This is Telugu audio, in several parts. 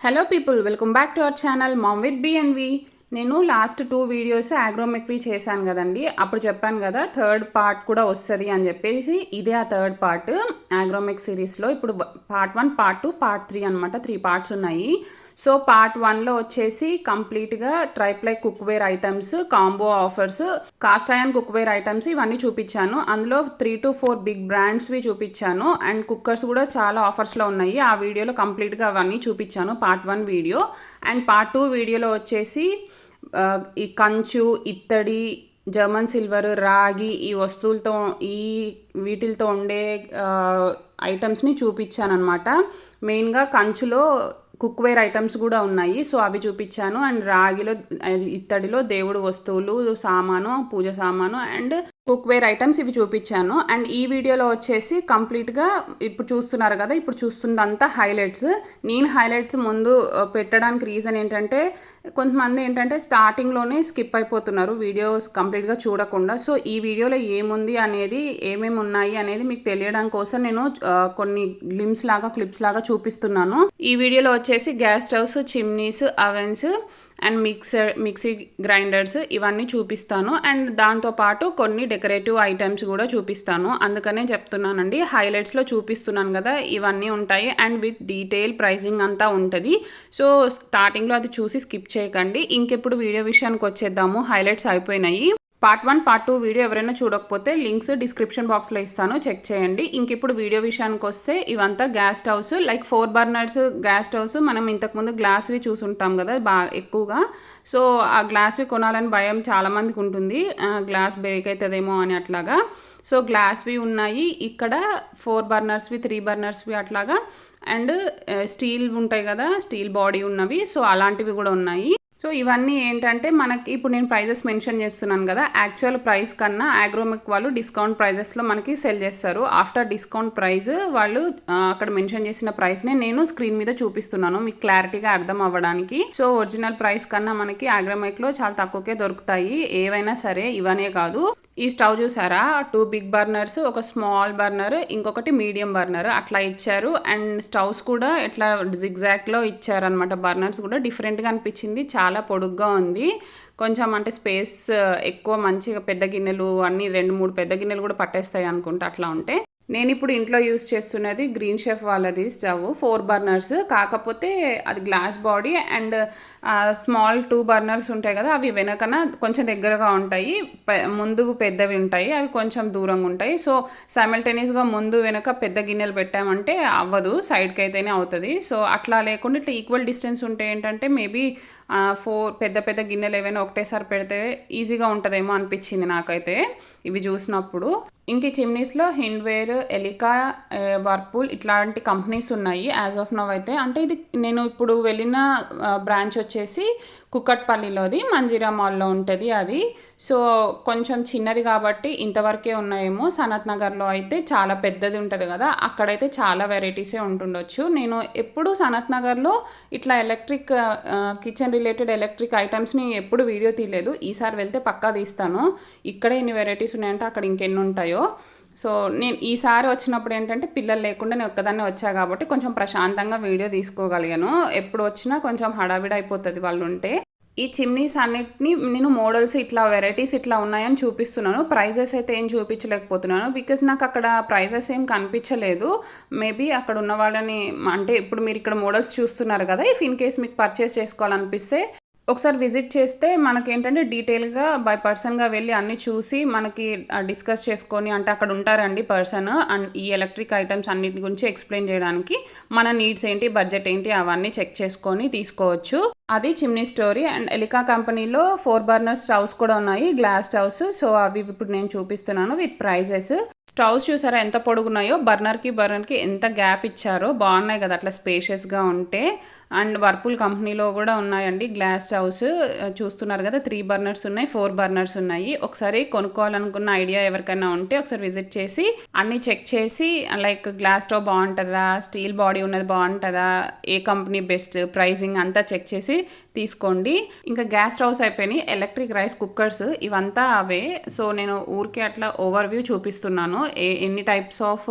Hello people welcome back to our channel mom with BNV నేను లాస్ట్ టూ వీడియోస్ ఆగ్రోమెక్వి చేశాను కదండి. అప్పుడు చెప్పాను కదా థర్డ్ పార్ట్ కూడా వస్తుంది అని చెప్పేసి ఇదే ఆ థర్డ్ పార్ట్ ఆగ్రోమెక్ సిరీస్లో ఇప్పుడు part one part two part three అనమాట త్రీ పార్ట్స్ ఉన్నాయి. సో పార్ట్ వన్లో వచ్చేసి కంప్లీట్గా triply cookware items combo offers cast iron cookware items ఇవన్నీ చూపించాను. అందులో త్రీ టు ఫోర్ బిగ్ బ్రాండ్స్వి చూపించాను. అండ్ కుక్కర్స్ కూడా చాలా ఆఫర్స్లో ఉన్నాయి. ఆ వీడియోలో కంప్లీట్గా అవన్నీ చూపించాను part one video. And part two వీడియోలో వచ్చేసి ఈ కంచు ఇత్తడి జర్మన్ సిల్వర్ రాగి ఈ వస్తువులతో ఈ వీటిలతో ఉండే ఐటమ్స్ని చూపించాను అనమాట మెయిన్గా కంచులో కుక్వేర్ ఐటమ్స్ కూడా ఉన్నాయి. సో అవి చూపించాను. అండ్ రాగిలో ఇత్తడిలో దేవుడు వస్తువులు సామాను పూజ సామాను అండ్ కుక్వేర్ ఐటమ్స్ ఇవి చూపించాను. అండ్ ఈ వీడియోలో వచ్చేసి కంప్లీట్గా ఇప్పుడు చూస్తున్నారు కదా ఇప్పుడు చూస్తుందంతా హైలైట్స్. నేను హైలైట్స్ ముందు పెట్టడానికి రీజన్ ఏంటంటే కొంతమంది ఏంటంటే స్టార్టింగ్లోనే స్కిప్ అయిపోతున్నారు వీడియోస్ కంప్లీట్గా చూడకుండా. సో ఈ వీడియోలో ఏముంది అనేది ఏమేమి ఉన్నాయి అనేది మీకు తెలియడం కోసం నేను కొన్ని గ్లిమ్స్ లాగా క్లిప్స్ లాగా చూపిస్తున్నాను. ఈ వీడియోలో వచ్చేసి gas stoves chimneys ovens and mixer mixie grinders ఇవన్నీ చూపిస్తాను. అండ్ దాంతోపాటు కొన్ని డెకరేటివ్ ఐటమ్స్ కూడా చూపిస్తాను. అందుకనే చెప్తున్నానండి హైలైట్స్లో చూపిస్తున్నాను కదా ఇవన్నీ ఉంటాయి. అండ్ విత్ డీటెయిల్ ప్రైజింగ్ అంతా ఉంటుంది. సో స్టార్టింగ్లో అది చూసి స్కిప్ చేయకండి. ఇంకెప్పుడు వీడియో విషయానికి వచ్చేద్దాము హైలైట్స్ అయిపోయినాయి. Part one part two video ఎవరైనా చూడకపోతే లింక్స్ డిస్క్రిప్షన్ బాక్స్లో ఇస్తాను. చెక్ చేయండి. ఇంక ఇప్పుడు వీడియో విషయానికి వస్తే ఇవంతా gas stoves like four burners gas stoves మనం ఇంతకుముందు గ్లాస్వి చూసుంటాం కదా బాగా ఎక్కువగా. సో ఆ గ్లాస్వి కొనాలని భయం చాలామందికి ఉంటుంది. గ్లాస్ బ్రేక్ అవుతుందేమో అని అట్లాగా. సో గ్లాస్వి ఉన్నాయి. ఇక్కడ ఫోర్ బర్నర్స్వి త్రీ బర్నర్స్వి అట్లాగా. అండ్ స్టీల్ ఉంటాయి కదా స్టీల్ బాడీ ఉన్నవి. సో అలాంటివి కూడా ఉన్నాయి. సో ఇవన్నీ ఏంటంటే మనకి ఇప్పుడు నేను ప్రైజెస్ మెన్షన్ చేస్తున్నాను కదా యాక్చువల్ ప్రైస్ కన్నా ఆగ్రోమిక్ వాళ్ళు డిస్కౌంట్ ప్రైజెస్లో మనకి సెల్ చేస్తారు. ఆఫ్టర్ డిస్కౌంట్ ప్రైస్ వాళ్ళు అక్కడ మెన్షన్ చేసిన ప్రైస్నే నేను స్క్రీన్ మీద చూపిస్తున్నాను మీకు క్లారిటీగా అర్థం అవ్వడానికి. సో ఒరిజినల్ ప్రైస్ కన్నా మనకి ఆగ్రోమిక్లో చాలా తక్కువకే దొరుకుతాయి. ఏవైనా సరే ఇవనే కాదు. ఈ స్టవ్ చూసారా? టూ బిగ్ బర్నర్స్ ఒక స్మాల్ బర్నర్ ఇంకొకటి మీడియం బర్నర్ అట్లా ఇచ్చారు. అండ్ స్టవ్స్ కూడా ఇట్లా జిగ్జాక్లో ఇచ్చారనమాట బర్నర్స్ కూడా డిఫరెంట్గా అనిపించింది. చాలా పొడుగ్గా ఉంది. కొంచెం అంటే స్పేస్ ఎక్కువ మంచిగా పెద్ద గిన్నెలు అన్ని రెండు మూడు పెద్ద గిన్నెలు కూడా పట్టేస్తాయి అనుకుంటా అట్లా ఉంటే. నేను ఇప్పుడు ఇంట్లో యూస్ చేస్తున్నది గ్రీన్ షెఫ్ వాళ్ళది స్టవ్ ఫోర్ బర్నర్స్. కాకపోతే అది glass body and small two burners ఉంటాయి కదా అవి వెనకన కొంచెం దగ్గరగా ఉంటాయి. ముందు పెద్దవి ఉంటాయి అవి కొంచెం దూరంగా ఉంటాయి. సో సైమల్టేనియస్గా ముందు వెనక పెద్ద గిన్నెలు పెట్టామంటే అవ్వదు సైడ్కి అయితేనే అవుతుంది. సో అట్లా లేకుండా ఇట్లా ఈక్వల్ డిస్టెన్స్ ఉంటే ఏంటంటే మేబీ ఫోర్ పెద్ద పెద్ద గిన్నెలు ఏవైనా ఒకటేసారి పెడితే ఈజీగా ఉంటుందేమో అనిపించింది నాకైతే ఇవి చూసినప్పుడు. ఇంక ఈ చిమ్నీస్లో హిండ్వేర్ ఎలికా వర్పూల్ ఇట్లాంటి కంపెనీస్ ఉన్నాయి యాజ్ ఆఫ్ నవ్ అయితే. అంటే ఇది నేను ఇప్పుడు వెళ్ళిన uh, బ్రాంచ్ వచ్చేసి కుక్కట్పల్లిలోది మంజీరా మాల్లో ఉంటుంది అది. సో కొంచెం చిన్నది కాబట్టి ఇంతవరకే ఉన్నాయేమో. సనత్ నగర్లో అయితే చాలా పెద్దది ఉంటుంది కదా. అక్కడైతే చాలా వెరైటీసే ఉంటుండొచ్చు. నేను ఎప్పుడు సనత్ నగర్లో ఇట్లా ఎలక్ట్రిక్ కిచెన్ రిలేటెడ్ ఎలక్ట్రిక్ ఐటమ్స్ని ఎప్పుడు వీడియో తీయలేదు. ఈసారి వెళ్తే పక్కా తీస్తాను. ఇక్కడ ఎన్ని వెరైటీస్ ఉన్నాయంటే అక్కడ ఇంకెన్ని ఉంటాయో సో నేను ఈసారి వచ్చినప్పుడు ఏంటంటే పిల్లలు లేకుండా నేను ఒక్కదాన్నే వచ్చా కాబట్టి కొంచెం ప్రశాంతంగా వీడియో తీసుకోగలిగాను. ఎప్పుడు వచ్చినా కొంచెం హడావిడి అయిపోతుంది వాళ్ళు ఉంటే. ఈ చిమ్నీస్ అన్నిటిని నేను మోడల్స్ ఇట్లా వెరైటీస్ ఇట్లా ఉన్నాయని చూపిస్తున్నాను. ప్రైజెస్ అయితే ఏం చూపించలేకపోతున్నాను. బికాస్ నాకు అక్కడ ప్రైజెస్ ఏం కనిపించలేదు. మేబీ అక్కడ ఉన్న వాళ్ళని అంటే ఇప్పుడు మీరు ఇక్కడ మోడల్స్ చూస్తున్నారు కదా ఇఫ్ ఇన్ కేస్ మీకు పర్చేస్ చేసుకోవాలనిపిస్తే ఒకసారి విజిట్ చేస్తే మనకేంటంటే డీటెయిల్గా బై పర్సన్గా వెళ్ళి అన్ని చూసి మనకి డిస్కస్ చేసుకొని అంటే అక్కడ ఉంటారండి పర్సన్ అండ్ ఈ ఎలక్ట్రిక్ ఐటమ్స్ అన్నిటి గురించి ఎక్స్ప్లెయిన్ చేయడానికి మన నీడ్స్ ఏంటి బడ్జెట్ ఏంటి అవన్నీ చెక్ చేసుకొని తీసుకోవచ్చు. అది చిమ్నీ స్టోరీ అండ్ ఎలికా కంపెనీలో ఫోర్ బర్నర్ స్టవ్స్ కూడా ఉన్నాయి గ్లాస్ స్టవ్స్. సో అవి ఇప్పుడు నేను చూపిస్తున్నాను విత్ ప్రైజెస్. స్టవ్స్ చూసారా ఎంత పొడుగున్నాయో బర్నర్కి బర్నర్కి ఎంత గ్యాప్ ఇచ్చారో బాగున్నాయి కదా అట్లా స్పేషియస్గా ఉంటే. అండ్ వర్పూల్ కంపెనీలో కూడా ఉన్నాయండి గ్లాస్ స్టవ్స్. చూస్తున్నారు కదా త్రీ బర్నర్స్ ఉన్నాయి ఫోర్ బర్నర్స్ ఉన్నాయి. ఒకసారి కొనుక్కోవాలనుకున్న ఐడియా ఎవరికైనా ఉంటే ఒకసారి విజిట్ చేసి అన్ని చెక్ చేసి లైక్ గ్లాస్ స్టవ్ బాగుంటుందా స్టీల్ బాడీ ఉన్నది బాగుంటుందా ఏ కంపెనీ బెస్ట్ ప్రైజింగ్ అంతా చెక్ చేసి తీసుకోండి. ఇంకా గ్యాస్ స్టవ్స్ అయిపోయినాయి. ఎలక్ట్రిక్ రైస్ కుక్కర్స్ ఇవంతా అవే. సో నేను ఊరికే అట్లా ఓవర్ వ్యూ చూపిస్తున్నాను. ఏ ఎన్ని టైప్స్ ఆఫ్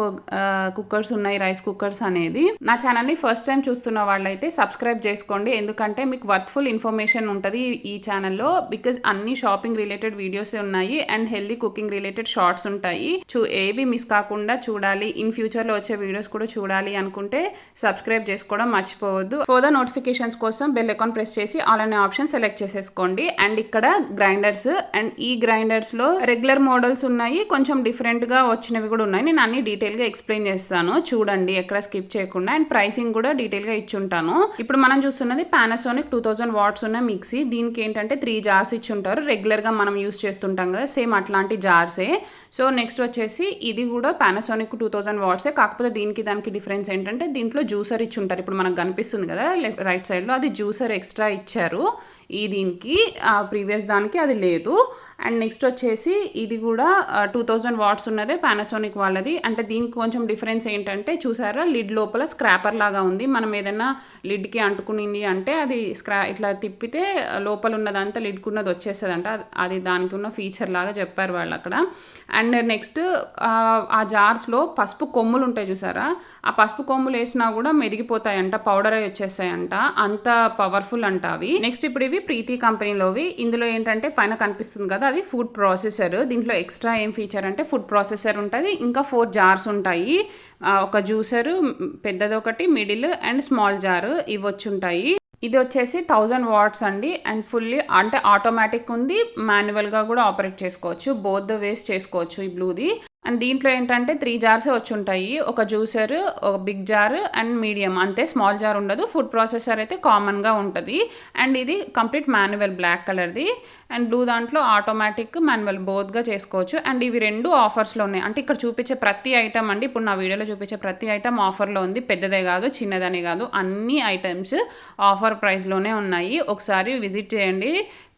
కుక్కర్స్ ఉన్నాయి రైస్ కుక్కర్స్ అనేది. నా ఛానల్ని ఫస్ట్ టైం చూస్తున్న వాళ్ళైతే సబ్స్క్రైబ్ చేసుకోండి. ఎందుకంటే మీకు వర్త్ఫుల్ ఇన్ఫర్మేషన్ ఉంటుంది ఈ ఛానల్లో. బికాజ్ అన్ని షాపింగ్ రిలేటెడ్ వీడియోస్ ఉన్నాయి. And healthy cooking related shorts ఉంటాయి. చూ ఏవి మిస్ కాకుండా చూడాలి. ఇన్ ఫ్యూచర్లో వచ్చే వీడియోస్ కూడా చూడాలి అనుకుంటే సబ్స్క్రైబ్ చేసుకోవడం మర్చిపోవద్దు. ఫర్దర్ నోటిఫికేషన్స్ కోసం బెల్ అకౌంట్ ప్రెస్ చేసి ఆల్ అనే ఆప్షన్ సెలెక్ట్ చేసేసుకోండి. అండ్ ఇక్కడ గ్రైండర్స్ అండ్ ఈ గ్రైండర్స్లో రెగ్యులర్ మోడల్స్ ఉన్నాయి. కొంచెం డిఫరెంట్గా వచ్చినవి కూడా ఉన్నాయి. నేను అన్ని డీటెయిల్గా ఎక్స్ప్లెయిన్ చేస్తాను. చూడండి ఎక్కడ స్కిప్ చేయకుండా. అండ్ ప్రైసింగ్ కూడా డీటెయిల్గా ఇచ్చి ఉంటాను ఇప్పుడు మనం చూస్తున్నది పానాసోనిక్ టూ థౌసండ్ వాట్స్ ఉన్న మిక్సీ దీనికి ఏంటంటే త్రీ జార్స్ ఇచ్చి ఉంటారు రెగ్యులర్గా మనం యూస్ చేస్తుంటాం కదా సేమ్ అట్లాంటి జార్సే సో నెక్స్ట్ వచ్చేసి ఇది కూడా పానాసోనిక్ టూ థౌసండ్ వాట్సే కాకపోతే దీనికి దానికి డిఫరెన్స్ ఏంటంటే దీంట్లో జ్యూసర్ ఇచ్చి ఉంటారు ఇప్పుడు మనకు కనిపిస్తుంది కదా రైట్ రైట్ సైడ్లో అది జ్యూసర్ ఎక్స్ట్రా ఇచ్చారు. ఈ దీనికి ప్రీవియస్ దానికి అది లేదు. అండ్ నెక్స్ట్ వచ్చేసి ఇది కూడా టూ థౌజండ్ వాట్స్ ఉన్నదే పానాసోనిక్ వాళ్ళది. అంటే దీనికి కొంచెం డిఫరెన్స్ ఏంటంటే చూసారా లిడ్ లోపల స్క్రాపర్ లాగా ఉంది. మనం ఏదైనా లిడ్కి అంటుకునింది అంటే అది స్క్రా ఇట్లా తిప్పితే లోపల ఉన్నదంతా లిడ్కున్నది వచ్చేస్తుంది అంట అది దానికి ఉన్న ఫీచర్ లాగా చెప్పారు వాళ్ళు అక్కడ. అండ్ నెక్స్ట్ ఆ జార్స్లో పసుపు కొమ్ములు ఉంటాయి చూసారా? ఆ పసుపు కొమ్ములు వేసినా కూడా మెదిగిపోతాయంట పౌడర్ అయి వచ్చేస్తాయంట. అంత పవర్ఫుల్ అంట అవి. నెక్స్ట్ ఇప్పుడు ఇవి ప్రీతి కంపెనీలోవి. ఇందులో ఏంటంటే పైన కనిపిస్తుంది కదా అది ఫుడ్ ప్రాసెసర్ దీంట్లో ఎక్స్ట్రా ఏం ఫీచర్ అంటే ఫుడ్ ప్రాసెసర్ ఉంటుంది. ఇంకా ఫోర్ జార్స్ ఉంటాయి. ఒక జ్యూసర్ పెద్దది ఒకటి మిడిల్ అండ్ స్మాల్ జార్ ఇవి వచ్చి ఉంటాయి ఇది వచ్చేసి థౌజండ్ వాట్స్ అండి. అండ్ ఫుల్లీ అంటే ఆటోమేటిక్ ఉంది. మాన్యువల్గా కూడా ఆపరేట్ చేసుకోవచ్చు. బోత్ ద వేస్ చేసుకోవచ్చు ఈ బ్లూది అండ్ దీంట్లో ఏంటంటే త్రీ జార్స్ వచ్చి ఉంటాయి ఒక జ్యూసర్ ఒక బిగ్ జార్ అండ్ మీడియం అంతే స్మాల్ జార్ ఉండదు. ఫుడ్ ప్రాసెసర్ అయితే కామన్గా ఉంటుంది. అండ్ ఇది కంప్లీట్ మాన్యువల్ బ్లాక్ కలర్ది అండ్ బ్లూ దాంట్లో ఆటోమేటిక్ మాన్యువల్ బోత్గా చేసుకోవచ్చు. అండ్ ఇవి రెండు ఆఫర్స్లో ఉన్నాయి. అంటే ఇక్కడ చూపించే ప్రతి ఐటమ్ అండి ఇప్పుడు నా వీడియోలో చూపించే ప్రతి ఐటమ్ ఆఫర్లో ఉంది. పెద్దదే కాదు చిన్నదనే కాదు. అన్ని ఐటమ్స్ ఆఫర్ ప్రైస్లోనే ఉన్నాయి. ఒకసారి విజిట్ చేయండి.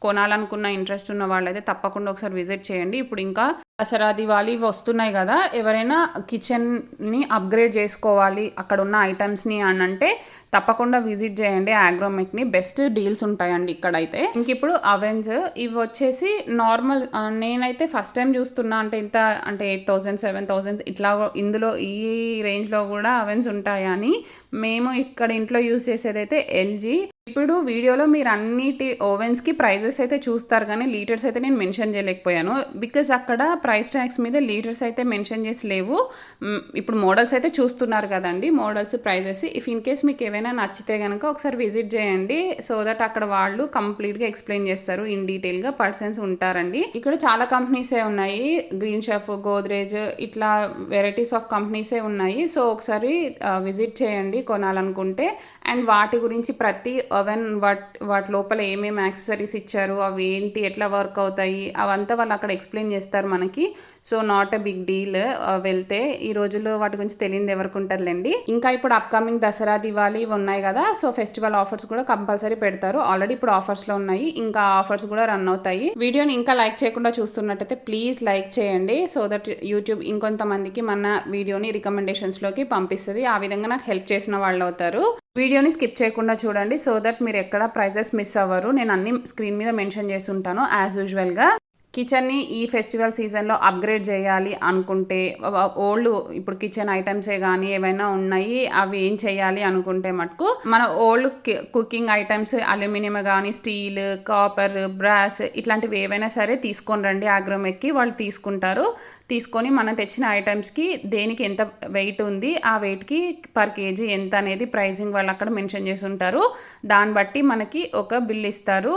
కొనాలనుకున్న ఇంట్రెస్ట్ ఉన్న వాళ్ళైతే తప్పకుండా ఒకసారి విజిట్ చేయండి. ఇప్పుడు ఇంకా దసరా దివాళీ ఇవి వస్తున్నాయి కదా ఎవరైనా కిచెన్ని అప్గ్రేడ్ చేసుకోవాలి అక్కడ ఉన్న ఐటమ్స్ని అని అంటే తప్పకుండా విజిట్ చేయండి. ఆగ్రోమెక్ని బెస్ట్ డీల్స్ ఉంటాయండి ఇక్కడైతే. ఇంక ఇప్పుడు అవెన్స్ ఇవి వచ్చేసి నార్మల్ నేనైతే ఫస్ట్ టైం చూస్తున్నా. అంటే ఇంత అంటే ఎయిట్ థౌజండ్ సెవెన్ థౌజండ్స్ ఇట్లా ఇందులో ఈ రేంజ్లో కూడా అవెన్స్ ఉంటాయని మేము ఇక్కడ ఇంట్లో యూస్ చేసేదైతే ఎల్జీ ఇప్పుడు వీడియోలో మీరు అన్నిటి ఓవెన్స్కి ప్రైజెస్ అయితే చూస్తారు కానీ లీటర్స్ అయితే నేను మెన్షన్ చేయలేకపోయాను. బికాస్ అక్కడ ప్రైస్ ట్యాగ్స్ మీద లీటర్స్ అయితే మెన్షన్ చేసి లేవు. ఇప్పుడు మోడల్స్ అయితే చూస్తున్నారు కదండి. Models prices. If in case మీకు ఏవైనా నచ్చితే కనుక ఒకసారి విజిట్ చేయండి. సో దట్ అక్కడ వాళ్ళు కంప్లీట్గా ఎక్స్ప్లెయిన్ చేస్తారు. ఇన్ డీటెయిల్గా పర్సన్స్ ఉంటారండి. ఇక్కడ చాలా కంపెనీసే ఉన్నాయి. గ్రీన్ షెఫ్ గోద్రేజ్ ఇట్లా వెరైటీస్ ఆఫ్ కంపెనీసే ఉన్నాయి. సో ఒకసారి విజిట్ చేయండి కొనాలనుకుంటే. అండ్ వాటి గురించి ప్రతి అవెన్ వాట్ వాటి లోపల ఏమేమి యాక్సెసరీస్ ఇచ్చారు అవి ఏంటి ఎట్లా వర్క్ అవుతాయి అవంతా వాళ్ళు అక్కడ ఎక్స్ప్లెయిన్ చేస్తారు మనకి. So not a big deal వెళ్తే ఈ రోజుల్లో వాటి గురించి తెలియదు ఎవరికి ఉంటుందిలేండి. ఇంకా ఇప్పుడు అప్కమింగ్ దసరా దివాళీ ఉన్నాయి కదా సో ఫెస్టివల్ ఆఫర్స్ కూడా కంపల్సరీ పెడతారు. ఆల్రెడీ ఇప్పుడు ఆఫర్స్లో ఉన్నాయి ఇంకా ఆఫర్స్ కూడా రన్ అవుతాయి. వీడియోని ఇంకా లైక్ చేయకుండా చూస్తున్నట్టయితే ప్లీజ్ లైక్ చేయండి సో దట్ యూట్యూబ్ ఇంకొంతమందికి మన వీడియోని రికమెండేషన్స్లోకి పంపిస్తుంది. ఆ విధంగా నాకు హెల్ప్ చేసిన వాళ్ళు అవుతారు. వీడియోని స్కిప్ చేయకుండా చూడండి సో దట్ మీరు ఎక్కడ ప్రైజెస్ మిస్ అవ్వరు. నేను అన్ని స్క్రీన్ మీద మెన్షన్ చేసి ఉంటాను యాజ్ యూజువల్గా కిచెన్ని ఈ ఫెస్టివల్ సీజన్లో అప్గ్రేడ్ చేయాలి అనుకుంటే ఓల్డ్ ఇప్పుడు కిచెన్ ఐటమ్సే కానీ ఏవైనా ఉన్నాయి అవి ఏం చేయాలి అనుకుంటే మటుకు మన ఓల్డ్ కుకింగ్ ఐటమ్స్ అల్యూమినియం కానీ స్టీల్ కాపర్ బ్రాస్ ఇట్లాంటివి ఏవైనా సరే తీసుకొని రండి. ఆగ్రోమెక్కి వాళ్ళు తీసుకుంటారు. తీసుకొని మనం తెచ్చిన ఐటమ్స్కి దేనికి ఎంత వెయిట్ ఉంది ఆ వెయిట్కి పర్ కేజీ ఎంత అనేది ప్రైసింగ్ వాళ్ళు అక్కడ మెన్షన్ చేసి ఉంటారు దాన్ని బట్టి మనకి ఒక బిల్ ఇస్తారు.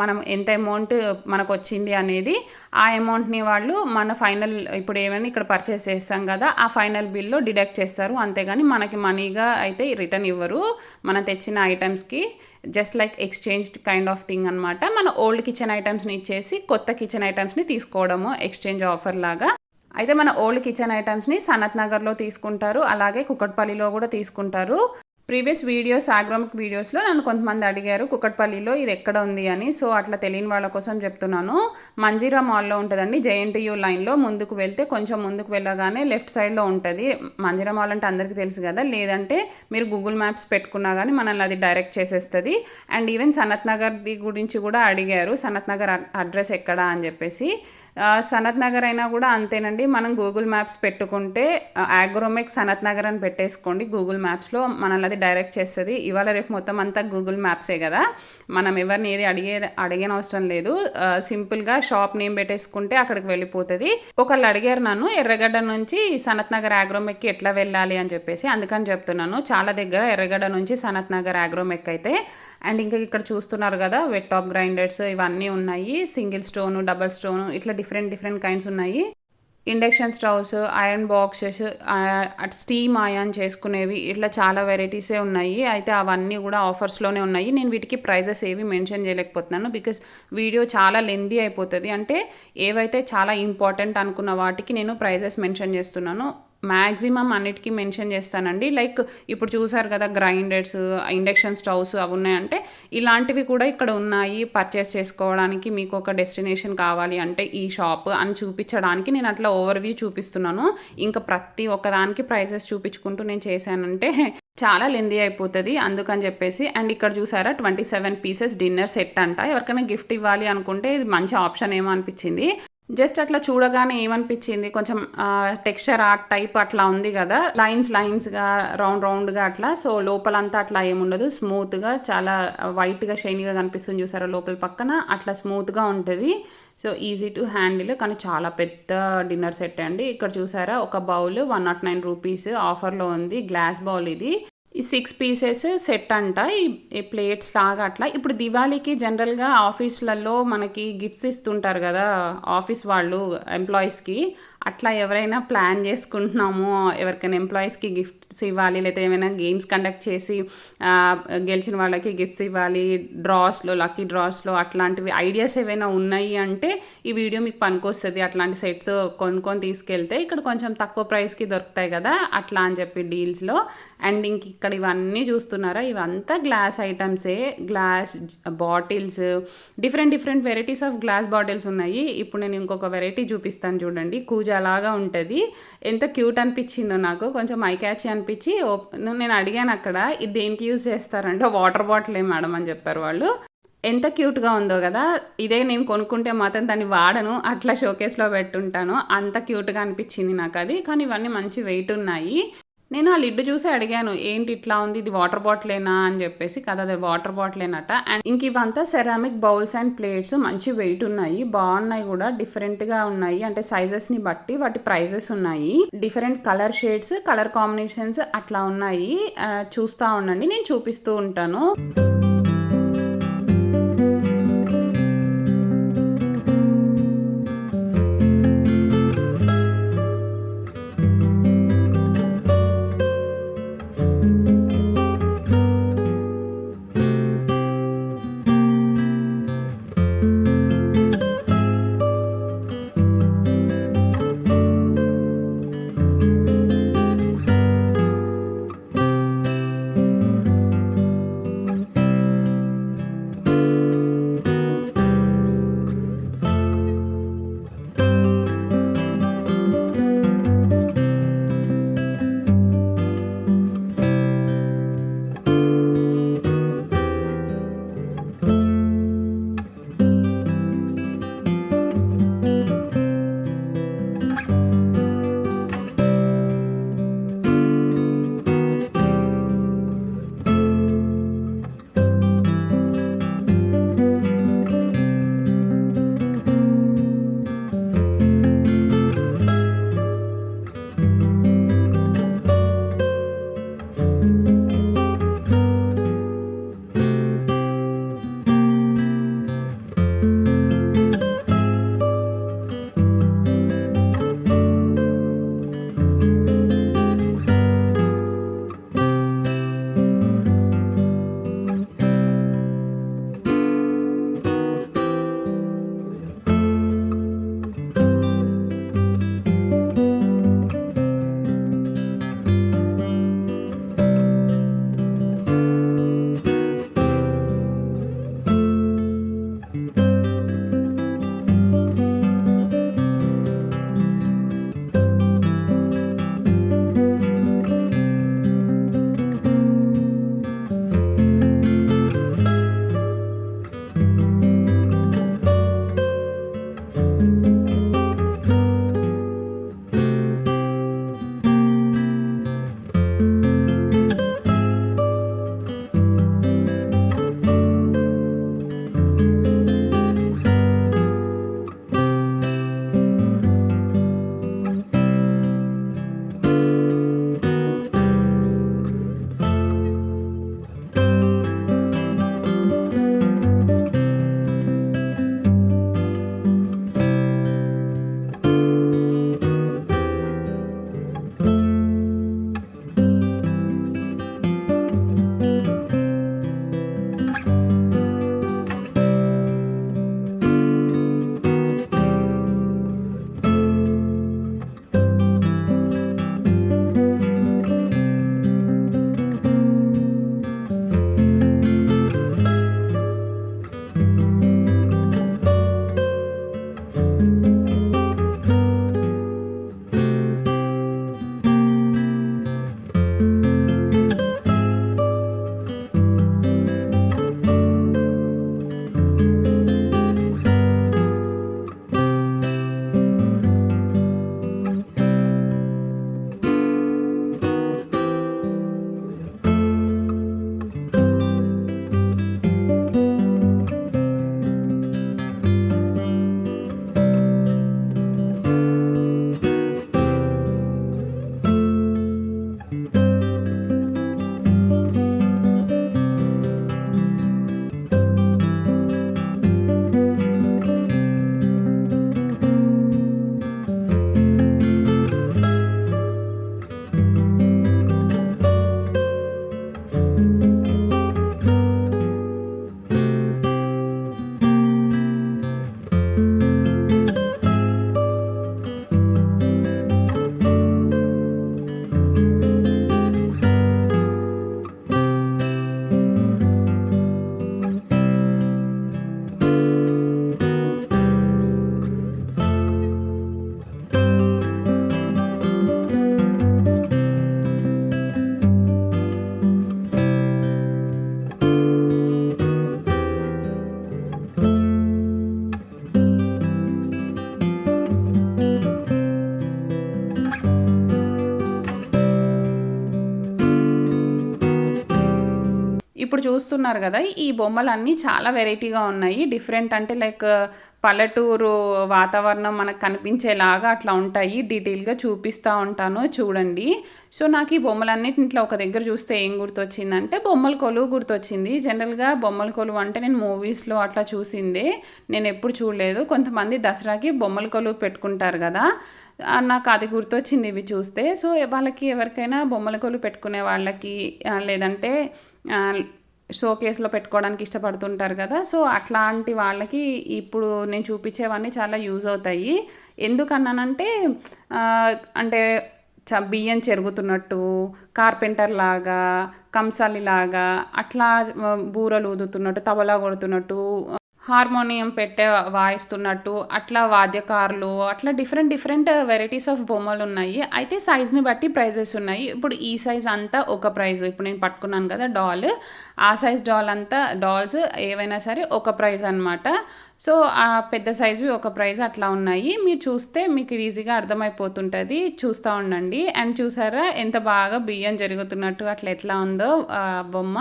మనం ఎంత అమౌంట్ మనకు వచ్చింది అనేది ఆ అమౌంట్ని వాళ్ళు మన ఫైనల్ ఇప్పుడు ఏమైనా ఇక్కడ పర్చేస్ చేస్తాం కదా ఆ ఫైనల్ బిల్లో డిడక్ట్ చేస్తారు. అంతేగాని మనకి మనీగా అయితే రిటర్న్ ఇవ్వరు. మనం తెచ్చిన ఐటమ్స్కి just like exchange kind of thing అనమాట మన ఓల్డ్ కిచెన్ ఐటమ్స్ని ఇచ్చేసి కొత్త కిచెన్ ఐటమ్స్ని తీసుకోవడము ఎక్స్చేంజ్ ఆఫర్ లాగా. అయితే మన ఓల్డ్ కిచెన్ ఐటమ్స్ని సనత్ నగర్లో తీసుకుంటారు అలాగే కుక్కట్పల్లిలో కూడా తీసుకుంటారు. ప్రీవియస్ వీడియోస్ ఆగ్రోమిక్ వీడియోస్లో నన్ను కొంతమంది అడిగారు కుక్కట్పల్లిలో ఇది ఎక్కడ ఉంది అని. సో అట్లా తెలియని వాళ్ళ కోసం చెప్తున్నాను. మంజీరా మాల్లో ఉంటుందండి జేఎన్టీయూ లైన్లో. ముందుకు వెళ్తే కొంచెం ముందుకు వెళ్ళగానే లెఫ్ట్ సైడ్లో ఉంటుంది. మంజీరా మాల్ అంటే అందరికీ తెలుసు కదా. లేదంటే మీరు గూగుల్ మ్యాప్స్ పెట్టుకున్నా కానీ మనల్ని అది డైరెక్ట్ చేసేస్తుంది. అండ్ ఈవెన్ సనత్ నగర్ది గురించి కూడా అడిగారు సనత్ నగర్ అడ్రస్ ఎక్కడ అని చెప్పేసి. సనత్ నగర్ అయినా కూడా అంతేనండి. మనం గూగుల్ మ్యాప్స్ పెట్టుకుంటే ఆగ్రోమెక్ సనత్ నగర్ అని పెట్టేసుకోండి గూగుల్ మ్యాప్స్లో మనల్ని అది డైరెక్ట్ చేస్తుంది. ఇవాళ రేపు మొత్తం అంతా గూగుల్ మ్యాప్సే కదా. మనం ఎవరిని ఏది అడిగే అడిగిన అవసరం లేదు. సింపుల్గా షాప్ నేమ్ పెట్టేసుకుంటే అక్కడికి వెళ్ళిపోతుంది. ఒకళ్ళు అడిగారు నన్ను ఎర్రగడ్డ నుంచి సనత్ నగర్ ఆగ్రోమెక్కి ఎట్లా వెళ్ళాలి అని చెప్పేసి అందుకని చెప్తున్నాను. చాలా దగ్గర ఎర్రగడ్డ నుంచి సనత్ నగర్ ఆగ్రోమెక్ అయితే అండ్ ఇంకా ఇక్కడ చూస్తున్నారు కదా వెట్ టాప్ గ్రైండర్స్ ఇవన్నీ ఉన్నాయి. సింగిల్ స్టోను డబల్ స్టోను ఇట్లా డిఫరెంట్ డిఫరెంట్ కైండ్స్ ఉన్నాయి. Induction stoves iron boxes at steam iron చేసుకునేవి ఇట్లా చాలా వెరైటీసే ఉన్నాయి. అయితే అవన్నీ కూడా ఆఫర్స్లోనే ఉన్నాయి. నేను వీటికి ప్రైజెస్ ఏవి మెన్షన్ చేయలేకపోతున్నాను బికాస్ వీడియో చాలా లెందీ అయిపోతుంది. అంటే ఏవైతే చాలా ఇంపార్టెంట్ అనుకున్న వాటికి నేను ప్రైజెస్ మెన్షన్ చేస్తున్నాను. మ్యాక్సిమం అన్నిటికీ మెన్షన్ చేస్తానండి. లైక్ ఇప్పుడు చూసారు కదా గ్రైండర్స్ ఇండక్షన్ స్టవ్స్ అవి ఉన్నాయంటే ఇలాంటివి కూడా ఇక్కడ ఉన్నాయి. పర్చేస్ చేసుకోవడానికి మీకు ఒక డెస్టినేషన్ కావాలి అంటే ఈ షాప్ అని చూపించడానికి నేను అట్లా ఓవర్వ్యూ చూపిస్తున్నాను. ఇంకా ప్రతి ఒక్కదానికి ప్రైసెస్ చూపించుకుంటూ నేను చేశానంటే చాలా లెందీ అయిపోతుంది. అందుకని చెప్పేసి అండ్ ఇక్కడ చూసారా twenty seven pieces dinner set అంట. ఎవరికైనా గిఫ్ట్ ఇవ్వాలి అనుకుంటే ఇది మంచి ఆప్షన్ ఏమో అనిపించింది. జస్ట్ అట్లా చూడగానే ఏమనిపించింది? కొంచెం టెక్స్చర్ ఆర్ట్ టైప్ అట్లా ఉంది కదా? లైన్స్ లైన్స్గా రౌండ్ రౌండ్గా అట్లా. సో లోపలంతా అట్లా ఏముండదు. స్మూత్గా చాలా వైట్గా షైనీగా కనిపిస్తుంది చూసారా లోపల పక్కన? అట్లా స్మూత్గా ఉంటుంది. సో ఈజీ టు హ్యాండిల్ కానీ చాలా పెద్ద డిన్నర్ సెట్ అండి. ఇక్కడ చూసారా? ఒక bowl one nought nine rupees ఆఫర్లో ఉంది. గ్లాస్ బౌల్ ఇది. ఈ సిక్స్ పీసెస్ సెట్ అంట ఈ- ప్లేట్స్ లాగా అట్లా. ఇప్పుడు దివాళీకి జనరల్గా ఆఫీస్లలో మనకి గిఫ్ట్స్ ఇస్తుంటారు కదా ఆఫీస్ వాళ్ళు ఎంప్లాయీస్కి అట్లా ఎవరైనా ప్లాన్ చేసుకుంటున్నాము ఎవరికైనా ఎంప్లాయీస్కి గిఫ్ట్స్ ఇవ్వాలి లేకపోతే ఏమైనా గేమ్స్ కండక్ట్ చేసి గెలిచిన వాళ్ళకి గిఫ్ట్స్ ఇవ్వాలి డ్రాస్లో లక్కీ డ్రాస్లో అట్లాంటివి ఐడియాస్ ఏవైనా ఉన్నాయి అంటే ఈ వీడియో మీకు పనికొస్తుంది. అట్లాంటి సెట్స్ కొనుక్కొని తీసుకెళ్తే ఇక్కడ కొంచెం తక్కువ ప్రైస్కి దొరుకుతాయి కదా అట్లా అని చెప్పి డీల్స్లో అండ్ ఇంక ఇక్కడ ఇవన్నీ చూస్తున్నారా? ఇవంతా glass ఐటమ్సే. Glass bottles different different varieties of glass bottles ఉన్నాయి. ఇప్పుడు నేను ఇంకొక వెరైటీ చూపిస్తాను చూడండి. కూజా లాగా ఉంటుంది. ఎంత క్యూట్ అనిపించిందో నాకు. కొంచెం ఐ క్యాచ్ అనిపించి నేను అడిగాను అక్కడ ఇది దేనికి యూజ్ చేస్తారంటే? వాటర్ బాటిల్ ఏ మేడం అని చెప్పారు వాళ్ళు. ఎంత క్యూట్గా ఉందో కదా. ఇదే నేను కొనుక్కుంటే మాత్రం దాన్ని వాడను. అట్లా షోకేస్లో పెట్టుంటాను. అంత క్యూట్గా అనిపించింది నాకు అది. కానీ ఇవన్నీ మంచి వెయిట్ ఉన్నాయి. నేను ఆ లిడ్ చూసి అడిగాను ఏంటి ఇట్లా ఉంది? ఇది వాటర్ బాటిలేనా? అని చెప్పేసి కదా అది వాటర్ బాటిలేనట. అండ్ ఇంక ఇవంతా సెరామిక్ బౌల్స్ అండ్ ప్లేట్స్ మంచి వెయిట్ ఉన్నాయి. బాగున్నాయి కూడా డిఫరెంట్గా ఉన్నాయి. అంటే సైజెస్ని బట్టి వాటి ప్రైజెస్ ఉన్నాయి. Different colour shades colour combinations అట్లా ఉన్నాయి. చూస్తూ ఉండండి నేను చూపిస్తూ ఉంటాను. చూస్తున్నారు కదా ఈ బొమ్మలన్నీ చాలా వెరైటీగా ఉన్నాయి. డిఫరెంట్ అంటే లైక్ పల్లెటూరు వాతావరణం మనకు కనిపించేలాగా అట్లా ఉంటాయి. డీటెయిల్గా చూపిస్తూ ఉంటాను చూడండి. సో నాకు ఈ బొమ్మలన్నింటిలో ఒక దగ్గర చూస్తే ఏం గుర్తొచ్చిందంటే బొమ్మల కొలువు గుర్తొచ్చింది. జనరల్గా బొమ్మల కొలువు అంటే నేను మూవీస్లో అట్లా చూసిందే. నేను ఎప్పుడు చూడలేదు. కొంతమంది దసరాకి బొమ్మల కొలువు పెట్టుకుంటారు కదా నాకు అది గుర్తొచ్చింది ఇవి చూస్తే. సో వాళ్ళకి ఎవరికైనా బొమ్మల కొలువు పెట్టుకునే వాళ్ళకి లేదంటే షో కేసులో పెట్టుకోవడానికి ఇష్టపడుతుంటారు కదా. సో అట్లాంటి వాళ్ళకి ఇప్పుడు నేను చూపించేవన్నీ చాలా యూజ్ అవుతాయి. ఎందుకన్నానంటే అంటే చ బియ్యం చెరుగుతున్నట్టు కార్పెంటర్ లాగా కంసాలి లాగా అట్లా బూరలు ఊదుతున్నట్టు తబలా కొడుతున్నట్టు హార్మోనియం పెట్టే వాయిస్తున్నట్టు అట్లా వాద్యకారులు అట్లా డిఫరెంట్ డిఫరెంట్ వెరైటీస్ ఆఫ్ బొమ్మలు ఉన్నాయి. అయితే సైజ్ని బట్టి ప్రైజెస్ ఉన్నాయి. ఇప్పుడు ఈ సైజ్ అంతా ఒక ప్రైజ్ ఇప్పుడు నేను పట్టుకున్నాను కదా డాల్ ఆ సైజ్ డాల్ అంతా డాల్స్ ఏవైనా సరే ఒక ప్రైజ్ అనమాట సో ఆ పెద్ద సైజ్వి ఒక ప్రైజ్ అట్లా ఉన్నాయి. మీరు చూస్తే మీకు ఈజీగా అర్థమైపోతుంటుంది. చూస్తూ ఉండండి. అండ్ చూసారా? ఎంత బాగా బియ్యం జరుగుతున్నట్టు అట్లా ఎట్లా ఉందో బొమ్మ.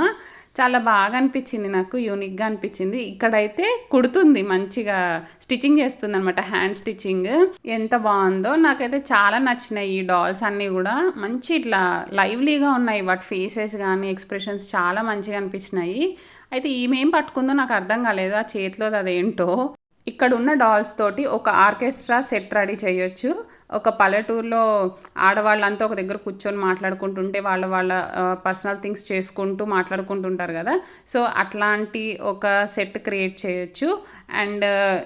చాలా బాగా అనిపించింది నాకు యూనిక్గా అనిపించింది. ఇక్కడైతే కుడుతుంది మంచిగా స్టిచ్చింగ్ చేస్తుంది అనమాట హ్యాండ్ స్టిచ్చింగ్. ఎంత బాగుందో నాకైతే చాలా నచ్చినాయి ఈ డాల్స్ అన్నీ కూడా. మంచి ఇట్లా లైవ్లీగా ఉన్నాయి వాటి ఫేసెస్ కానీ ఎక్స్ప్రెషన్స్ చాలా మంచిగా అనిపించినాయి. అయితే ఈమెం ఏం పట్టుకుందో నాకు అర్థం కాలేదు ఆ చేతిలో అదేంటో. ఇక్కడ ఉన్న డాల్స్ తోటి ఒక ఆర్కెస్ట్రా సెట్ రెడీ చేయొచ్చు. ఒక పల్లెటూరులో ఆడవాళ్ళంతా ఒక దగ్గర కూర్చొని మాట్లాడుకుంటుంటే వాళ్ళ వాళ్ళ పర్సనల్ థింగ్స్ చేసుకుంటూ మాట్లాడుకుంటుంటారు కదా. సో అట్లాంటి ఒక సెట్ క్రియేట్ చేయొచ్చు. అండ్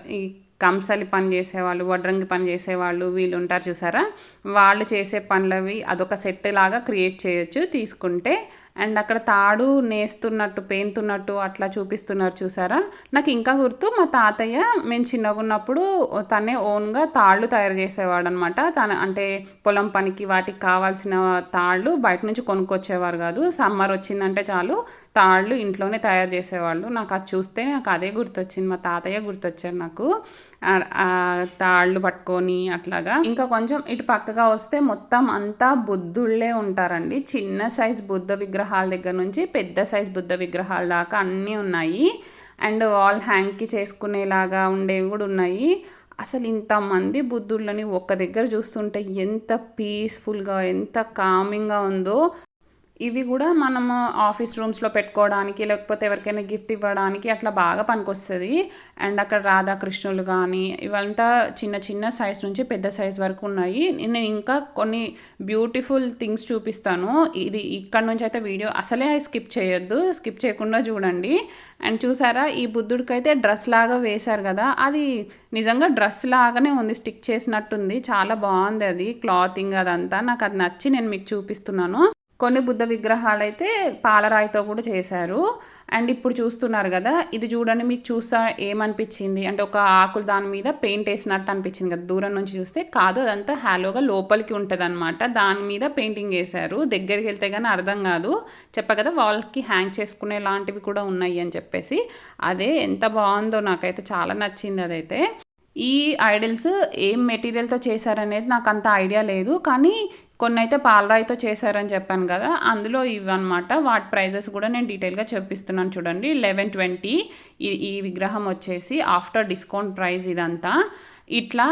ఈ కంసలి పని చేసేవాళ్ళు వడ్రంగి పని చేసేవాళ్ళు వీళ్ళు ఉంటారు చూసారా? వాళ్ళు చేసే పనులవి అదొక సెట్ లాగా క్రియేట్ చేయొచ్చు. తీసుకుంటే అండ్ అక్కడ తాడు నేస్తున్నట్టు పేంతున్నట్టు అట్లా చూపిస్తున్నారు చూసారా? నాకు ఇంకా గుర్తు మా తాతయ్య మేము చిన్నగా ఉన్నప్పుడు తనే ఓన్గా తాళ్ళు తయారు చేసేవాడు అనమాట తన అంటే పొలం పనికి వాటికి కావాల్సిన తాళ్ళు బయట నుంచి కొనుక్కొచ్చేవారు కాదు. సమ్మర్ వచ్చిందంటే చాలు తాళ్ళు ఇంట్లోనే తయారు చేసేవాళ్ళు. నాకు అది చూస్తే నాకు అదే గుర్తొచ్చింది. మా తాతయ్య గుర్తొచ్చారు నాకు. తాళ్ళు పట్టుకొని అట్లాగా. ఇంకా కొంచెం ఇటు పక్కగా వస్తే మొత్తం అంతా బుద్ధుళ్ళే ఉంటారండి. చిన్న సైజ్ బుద్ధ విగ్రహం విగ్రహాల దగ్గర నుంచి పెద్ద సైజ్ బుద్ధ విగ్రహాల దాకా అన్నీ ఉన్నాయి. అండ్ వాల్ హ్యాంగ్కి చేసుకునేలాగా ఉండేవి కూడా ఉన్నాయి. అసలు ఇంతమంది బుద్ధుళ్ళని ఒక్క దగ్గర చూస్తుంటే ఎంత పీస్ఫుల్గా ఎంత కామింగ్గా ఉందో. ఇవి కూడా మనము ఆఫీస్ రూమ్స్లో పెట్టుకోవడానికి లేకపోతే ఎవరికైనా గిఫ్ట్ ఇవ్వడానికి అట్లా బాగా పనికొస్తుంది. అండ్ అక్కడ రాధాకృష్ణులు కానీ ఇవంతా చిన్న చిన్న సైజ్ నుంచి పెద్ద సైజ్ వరకు ఉన్నాయి. నేను ఇంకా కొన్ని బ్యూటిఫుల్ థింగ్స్ చూపిస్తాను. ఇది ఇక్కడ నుంచి అయితే వీడియో అసలే స్కిప్ చేయొద్దు. స్కిప్ చేయకుండా చూడండి. అండ్ చూసారా ఈ బుద్ధుడికైతే డ్రెస్ లాగా వేశారు కదా. అది నిజంగా డ్రెస్ లాగానే ఉంది స్టిక్ చేసినట్టుంది. చాలా బాగుంది అది క్లాతింగ్ అదంతా. నాకు అది నచ్చి నేను మీకు చూపిస్తున్నాను. కొన్ని బుద్ధ విగ్రహాలు అయితే పాలరాయితో కూడా చేశారు. అండ్ ఇప్పుడు చూస్తున్నారు కదా ఇది చూడండి మీకు చూసా ఏమనిపించింది? అంటే ఒక ఆకులు దాని మీద పెయింట్ వేసినట్టు అనిపించింది కదా దూరం నుంచి చూస్తే కాదు అదంతా హ్యాలోగా లోపలికి ఉంటుంది అనమాట దాని మీద పెయింటింగ్ వేశారు. దగ్గరికి వెళ్తే కానీ అర్థం కాదు. చెప్ప కదా వాళ్ళకి హ్యాంగ్ చేసుకునే లాంటివి కూడా ఉన్నాయి అని చెప్పేసి. అదే ఎంత బాగుందో నాకైతే చాలా నచ్చింది అదైతే. ఈ ఐడల్స్ ఏం మెటీరియల్తో చేశారనేది నాకు అంత ఐడియా లేదు. కానీ కొన్ని అయితే పాలరాయితో చేశారని చెప్పాను కదా అందులో ఇవన్నమాట. వాటి ప్రైజెస్ కూడా నేను డీటెయిల్గా చెప్పిస్తున్నాను చూడండి. లెవెన్ ట్వంటీ ఈ ఈ విగ్రహం వచ్చేసి ఆఫ్టర్ డిస్కౌంట్ ప్రైస్ ఇదంతా. ఇట్లా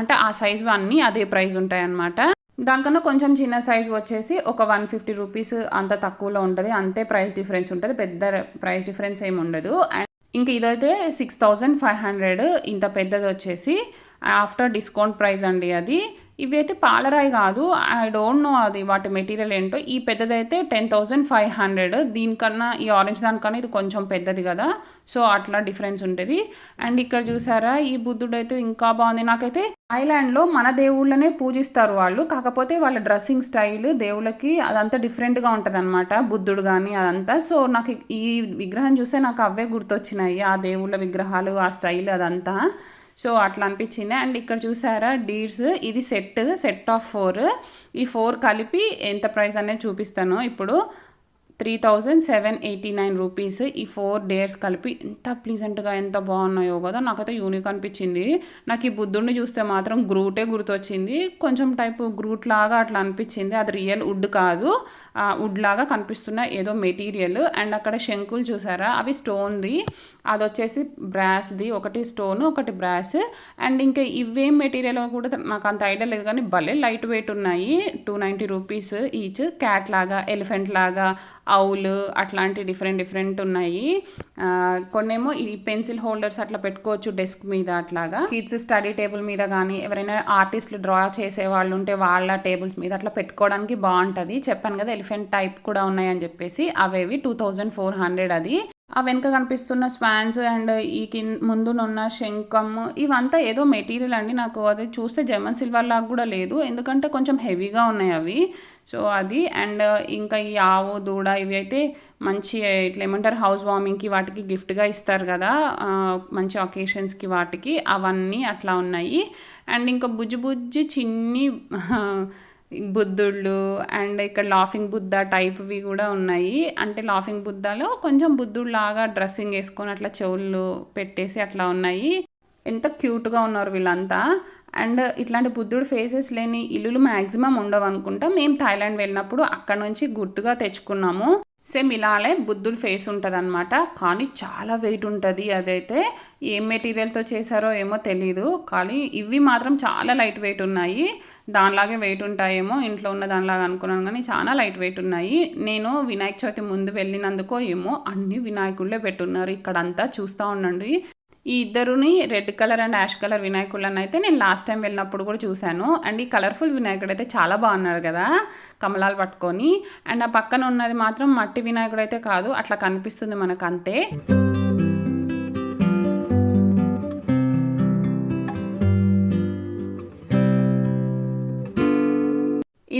అంటే ఆ సైజు అన్నీ అదే ప్రైస్ ఉంటాయన్నమాట. దానికన్నా కొంచెం చిన్న సైజ్ వచ్చేసి ఒక వన్ ఫిఫ్టీ రూపీస్ అంత తక్కువలో ఉంటుంది. అంతే ప్రైస్ డిఫరెన్స్ ఉంటుంది. పెద్ద ప్రైస్ డిఫరెన్స్ ఏమి ఉండదు. అండ్ ఇంకా ఇదైతే సిక్స్ థౌజండ్ ఫైవ్ హండ్రెడ్. ఇంత పెద్దది వచ్చేసి ఆఫ్టర్ డిస్కౌంట్ ప్రైస్ అండి అది. ఇవి అయితే పాలరాయి కాదు. ఐ డోంట్ నో అది వాటి మెటీరియల్ ఏంటో. ఈ పెద్దదైతే టెన్ థౌజండ్ ఫైవ్ హండ్రెడ్ దీనికన్నా ఈ ఆరెంజ్ దానికన్నా ఇది కొంచెం పెద్దది కదా. సో అట్లా డిఫరెన్స్ ఉంటుంది. అండ్ ఇక్కడ చూసారా ఈ బుద్ధుడు అయితే ఇంకా బాగుంది. నాకైతే ఐలాండ్లో మన దేవుళ్ళనే పూజిస్తారు వాళ్ళు. కాకపోతే వాళ్ళ డ్రెస్సింగ్ స్టైల్ దేవుళ్ళకి అదంతా డిఫరెంట్గా ఉంటుంది అనమాట బుద్ధుడు కానీ అదంతా. సో నాకు ఈ విగ్రహం చూస్తే నాకు అవే గుర్తొచ్చినాయి. ఆ దేవుళ్ళ విగ్రహాలు ఆ స్టైల్ అదంతా. సో అట్లా అనిపించింది. అండ్ ఇక్కడ చూసారా డీర్స్ ఇది సెట్ సెట్ ఆఫ్ ఫోర్. ఈ ఫోర్ కలిపి ఎంత ప్రైస్ అనేది చూపిస్తాను. ఇప్పుడు three thousand seven eighty nine rupees ఈ ఫోర్ డేస్ కలిపి ఎంత ప్లీజెంట్గా ఎంత బాగున్నాయో కదా నాకైతే యూనిక్ అనిపించింది. నాకు ఈ బుద్ధుడిని చూస్తే మాత్రం గ్రూటే గుర్తొచ్చింది. కొంచెం టైపు గ్రూట్ లాగా అట్లా అనిపించింది. అది రియల్ వుడ్ కాదు. వుడ్ లాగా కనిపిస్తున్న ఏదో మెటీరియల్. అండ్ అక్కడ శంకులు చూసారా? అవి స్టోన్ది. అది వచ్చేసి బ్రాస్ది. ఒకటి స్టోన్ ఒకటి బ్రాస్. అండ్ ఇంకా ఇవేం మెటీరియల్ కూడా నాకు అంత ఐడియా లేదు. కానీ భలే లైట్ వెయిట్ ఉన్నాయి. Two ninety rupees each. Cat లాగా ఎలిఫెంట్ లాగా అవులు అట్లాంటి డిఫరెంట్ డిఫరెంట్ ఉన్నాయి. కొన్నేమో ఈ పెన్సిల్ హోల్డర్స్ అట్లా పెట్టుకోవచ్చు డెస్క్ మీద అట్లాగా. కిడ్స్ స్టడీ టేబుల్ మీద కానీ ఎవరైనా ఆర్టిస్టులు డ్రా చేసే వాళ్ళు ఉంటే వాళ్ళ టేబుల్స్ మీద అట్లా పెట్టుకోవడానికి బాగుంటుంది. చెప్పాను కదా ఎలిఫెంట్ టైప్ కూడా ఉన్నాయని చెప్పేసి. అవేవి టూ థౌజండ్ ఫోర్ హండ్రెడ్ అది. ఆ వెనుక కనిపిస్తున్న స్వాన్స్ అండ్ ఈ కింద ముందునున్న శంఖం ఇవంతా ఏదో మెటీరియల్ అండి. నాకు అది చూస్తే జర్మన్ సిల్వర్ లాగా కూడా లేదు. ఎందుకంటే కొంచెం హెవీగా ఉన్నాయి అవి. సో అది అండ్ ఇంకా ఈ ఆవు దూడ ఇవి అయితే మంచి ఇట్లా ఏమంటారు హౌస్ వార్మింగ్కి వాటికి గిఫ్ట్గా ఇస్తారు కదా మంచి ఒకేషన్స్కి వాటికి. అవన్నీ అట్లా ఉన్నాయి. అండ్ ఇంకా బుజ్జి బుజ్జి చిన్ని బుద్ధుళ్ళు అండ్ ఇక్కడ లాఫింగ్ బుద్ధ టైప్వి కూడా ఉన్నాయి. అంటే లాఫింగ్ బుద్ధలో కొంచెం బుద్ధుడిలాగా డ్రెస్సింగ్ వేసుకొని అట్లా చెవులు పెట్టేసి అట్లా ఉన్నాయి. ఎంత క్యూట్గా ఉన్నారు వీళ్ళంతా. అండ్ ఇట్లాంటి బుద్ధుడు ఫేసెస్ లేని ఇల్లులు మ్యాక్సిమం ఉండవు అనుకుంటా. మేము థాయిలాండ్ వెళ్ళినప్పుడు అక్కడ నుంచి గుర్తుగా తెచ్చుకున్నాము. సేమ్ ఇలానే బుద్ధుడు ఫేస్ ఉంటుంది అనమాట కానీ చాలా వెయిట్ ఉంటుంది అదైతే. ఏం మెటీరియల్తో చేశారో ఏమో తెలీదు. కానీ ఇవి మాత్రం చాలా లైట్ వెయిట్ ఉన్నాయి. దానిలాగే వెయిట్ ఉంటాయేమో ఇంట్లో ఉన్న దానిలాగా అనుకున్నాను కానీ చాలా లైట్ వెయిట్ ఉన్నాయి. నేను వినాయక చవితి ముందు వెళ్ళినందుకో ఏమో అన్ని వినాయకుళ్ళే పెట్టున్నారు. ఇక్కడంతా చూస్తూ ఉండండి. ఈ ఇద్దరుని red colour and ash colour వినాయకులను అయితే నేను లాస్ట్ టైం వెళ్ళినప్పుడు కూడా చూశాను. అండ్ ఈ కలర్ఫుల్ వినాయకుడు అయితే చాలా బాగున్నారు కదా కమలాలు పట్టుకొని. అండ్ ఆ పక్కన ఉన్నది మాత్రం మట్టి వినాయకుడు అయితే కాదు అట్లా కనిపిస్తుంది మనకు అంతే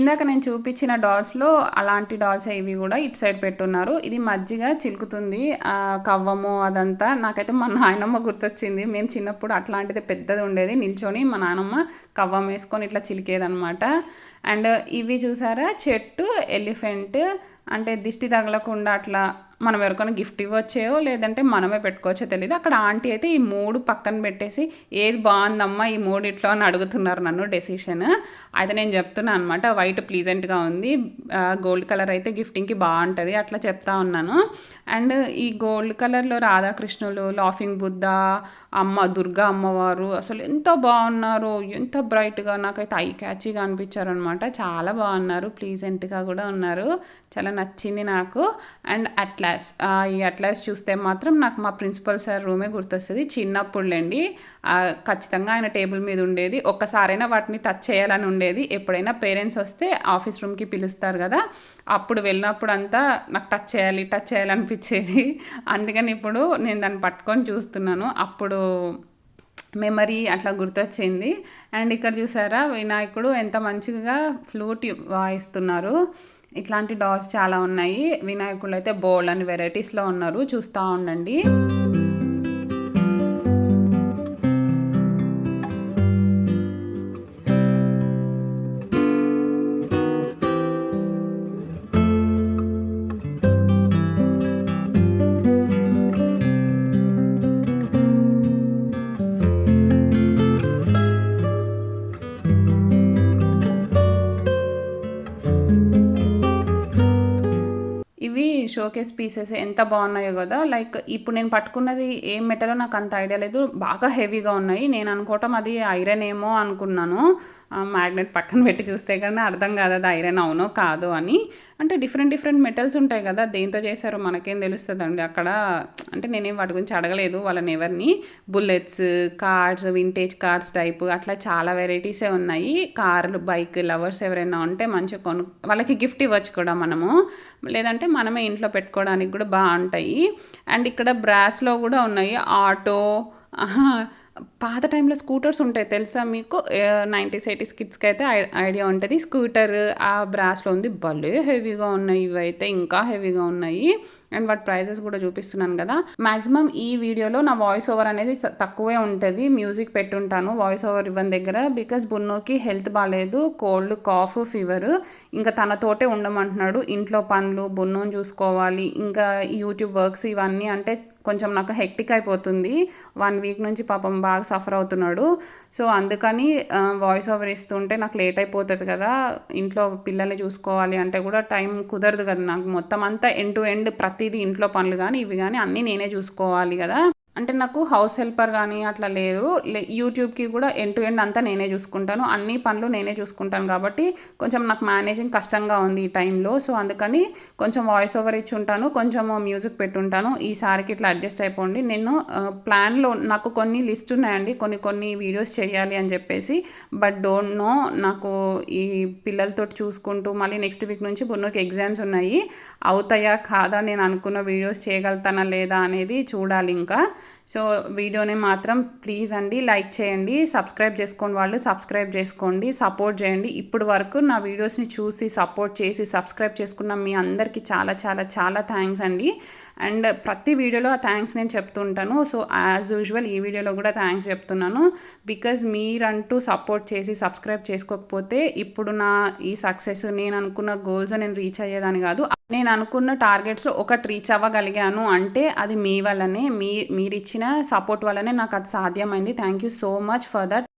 ఇందాక నేను చూపించిన డాల్స్లో అలాంటి డాల్స్ ఇవి కూడా ఇటు సైడ్ పెట్టున్నారు. ఇది మజ్జిగ చిలుకుతుంది కవ్వము అదంతా. నాకైతే మా నాయనమ్మ గుర్తొచ్చింది. మేము చిన్నప్పుడు అట్లాంటిది పెద్దది ఉండేది. నిల్చొని మా నాయనమ్మ కవ్వం వేసుకొని ఇట్లా చిలికేదనమాట అండ్ ఇవి చూసారా? చెట్టు ఎలిఫెంట్ అంటే దిష్టి తగలకుండా అట్లా మనం ఎవరికైనా గిఫ్ట్ ఇవ్వచ్చేయో లేదంటే మనమే పెట్టుకోవచ్చో తెలియదు అక్కడ ఆంటీ అయితే ఈ మూడు పక్కన పెట్టేసి ఏది బాగుందమ్మా ఈ మూడు ఇట్లా అని అడుగుతున్నారు నన్ను డెసిషన్. అయితే నేను చెప్తున్నాను అనమాట వైట్ ప్లీజెంట్గా ఉంది. గోల్డ్ కలర్ అయితే గిఫ్టింగ్కి బాగుంటుంది అట్లా చెప్తా ఉన్నాను. అండ్ ఈ గోల్డ్ కలర్లో రాధాకృష్ణులు లాఫింగ్ బుద్ధ అమ్మ దుర్గా అమ్మవారు అసలు ఎంత బాగున్నారు ఎంత బ్రైట్గా నాకైతే ఐ క్యాచీగా అనిపించారు అనమాట చాలా బాగున్నారు. ప్లీజెంట్గా కూడా ఉన్నారు. చాలా నచ్చింది నాకు. అండ్ అట్లాస్ ఈ అట్లాస్ చూస్తే మాత్రం నాకు మా ప్రిన్సిపల్ సార్ రూమే గుర్తొస్తుంది. చిన్నప్పుడులేండి ఖచ్చితంగా ఆయన టేబుల్ మీద ఉండేది. ఒక్కసారైనా వాటిని టచ్ చేయాలని ఉండేది. ఎప్పుడైనా పేరెంట్స్ వస్తే ఆఫీస్ రూమ్కి పిలుస్తారు కదా. అప్పుడు వెళ్ళినప్పుడు అంతా నాకు టచ్ చేయాలి టచ్ చేయాలనిపించేది. అందుకని ఇప్పుడు నేను దాన్ని పట్టుకొని చూస్తున్నాను. అప్పుడు మెమరీ అట్లా గుర్తొచ్చింది. అండ్ ఇక్కడ చూసారా వినాయకుడు ఎంత మంచిగా ఫ్లూట్ వాయిస్తున్నారు. ఇట్లాంటి డాల్స్ చాలా ఉన్నాయి. వినాయకుడు అయితే బోల్డ్ అని వెరైటీస్లో ఉన్నారు. చూస్తూ ఉండండి. షోకేస్ పీసెస్ ఎంత బాగున్నాయో కదా లైక్ ఇప్పుడు నేను పట్టుకున్నది ఏం మెటలో నాకు అంత ఐడియా లేదు బాగా హెవీగా ఉన్నాయి. నేను అనుకోవటం అది ఐరన్ ఏమో అనుకున్నాను. మ్యాగ్నెట్ పక్కన పెట్టి చూస్తే కానీ అర్థం కాదు అది ఐరన్ అవునో కాదు అని. అంటే డిఫరెంట్ డిఫరెంట్ మెటల్స్ ఉంటాయి కదా దేంతో చేశారో మనకేం తెలుస్తుంది అండి అక్కడ అంటే నేనేం వాటి గురించి అడగలేదు వాళ్ళని ఎవరిని. Bullets cars vintage cars type అట్లా చాలా వెరైటీసే ఉన్నాయి. కార్లు బైక్ లవర్స్ ఎవరైనా ఉంటే మంచిగా కొను వాళ్ళకి గిఫ్ట్ ఇవ్వచ్చు కూడా మనము. లేదంటే మనమే ఇంట్లో పెట్టుకోవడానికి కూడా బాగుంటాయి. అండ్ ఇక్కడ బ్రాస్లో కూడా ఉన్నాయి. ఆటో పాత టైంలో స్కూటర్స్ ఉంటాయి తెలుసా మీకు? నైంటీస్ ఎయిటీస్ కిడ్స్కి అయితే ఐడియా ఉంటుంది. స్కూటర్ ఆ బ్రాస్లో ఉంది. భలే హెవీగా ఉన్నాయి ఇవైతే. ఇంకా హెవీగా ఉన్నాయి. అండ్ వాటి ప్రైజెస్ కూడా చూపిస్తున్నాను కదా. మాక్సిమం ఈ వీడియోలో నా వాయిస్ ఓవర్ అనేది తక్కువే ఉంటుంది. మ్యూజిక్ పెట్టుంటాను. వాయిస్ ఓవర్ ఇవ్వని దగ్గర. బికాస్ బున్నోకి హెల్త్ బాగాలేదు కోల్డ్ కాఫ్ ఫీవర్. ఇంకా తనతోటే ఉండమంటున్నాడు. ఇంట్లో పనులు బున్నోని చూసుకోవాలి. ఇంకా యూట్యూబ్ వర్క్స్ ఇవన్నీ అంటే కొంచెం నాకు హెక్టిక్ అయిపోతుంది. వన్ వీక్ నుంచి పాపం బాగా సఫర్ అవుతున్నాడు. సో అందుకని వాయిస్ ఓవర్ ఇస్తుంటే నాకు లేట్ అయిపోతుంది కదా. ఇంట్లో పిల్లల్ని చూసుకోవాలి అంటే కూడా టైం కుదరదు కదా. నాకు మొత్తం అంతా ఎండ్ టు ఎండ్ ప్రతిదీ ఇంట్లో పనులు కానీ ఇవి కానీ అన్నీ నేనే చూసుకోవాలి కదా. అంటే నాకు హౌస్ హెల్పర్ కానీ అట్లా లేరు. లే- యూట్యూబ్కి కూడా ఎండ్ టు ఎండ్ అంతా నేనే చూసుకుంటాను. అన్ని పనులు నేనే చూసుకుంటాను కాబట్టి కొంచెం నాకు మేనేజింగ్ కష్టంగా ఉంది ఈ టైంలో. సో అందుకని కొంచెం వాయిస్ ఓవర్ ఇచ్చి ఉంటాను. కొంచెం మ్యూజిక్ పెట్టుంటాను. ఈసారికి ఇట్లా అడ్జస్ట్ అయిపోండి. నేను ప్లాన్లో నాకు కొన్ని లిస్ట్ ఉన్నాయండి. కొన్ని కొన్ని వీడియోస్ చేయాలి అని చెప్పేసి. బట్ డోంట్ నో నాకు ఈ పిల్లలతో చూసుకుంటూ మళ్ళీ నెక్స్ట్ వీక్ నుంచి బున్నోకి ఎగ్జామ్స్ ఉన్నాయి. అవుతాయా కాదా నేను అనుకున్న వీడియోస్ చేయగలుగుతానా లేదా అనేది చూడాలి ఇంకా. సో వీడియోని మాత్రం ప్లీజ్ అండి లైక్ చేయండి సబ్స్క్రైబ్ చేసుకోండి వాళ్ళు సబ్స్క్రైబ్ చేసుకోండి సపోర్ట్ చేయండి. ఇప్పుడు వరకు నా వీడియోస్ని చూసి సపోర్ట్ చేసి సబ్స్క్రైబ్ చేసుకున్న మీ అందరికీ చాలా చాలా చాలా థ్యాంక్స్ అండి. అండ్ ప్రతి వీడియోలో ఆ థ్యాంక్స్ నేను చెప్తుంటాను. సో యాజ్ యూజువల్ ఈ వీడియోలో కూడా థ్యాంక్స్ చెప్తున్నాను. బికాజ్ మీరంటూ సపోర్ట్ చేసి సబ్స్క్రైబ్ చేసుకోకపోతే ఇప్పుడు నా ఈ సక్సెస్ నేను అనుకున్న గోల్స్ నేను రీచ్ అయ్యేదాన్ని కాదు. నేను అనుకున్న టార్గెట్స్లో ఒకటి రీచ్ అవ్వగలిగాను అంటే అది మీ వల్లనే మీ మీరిచ్చిన సపోర్ట్ వల్లనే నాకు అది సాధ్యమైంది. Thank you so much for that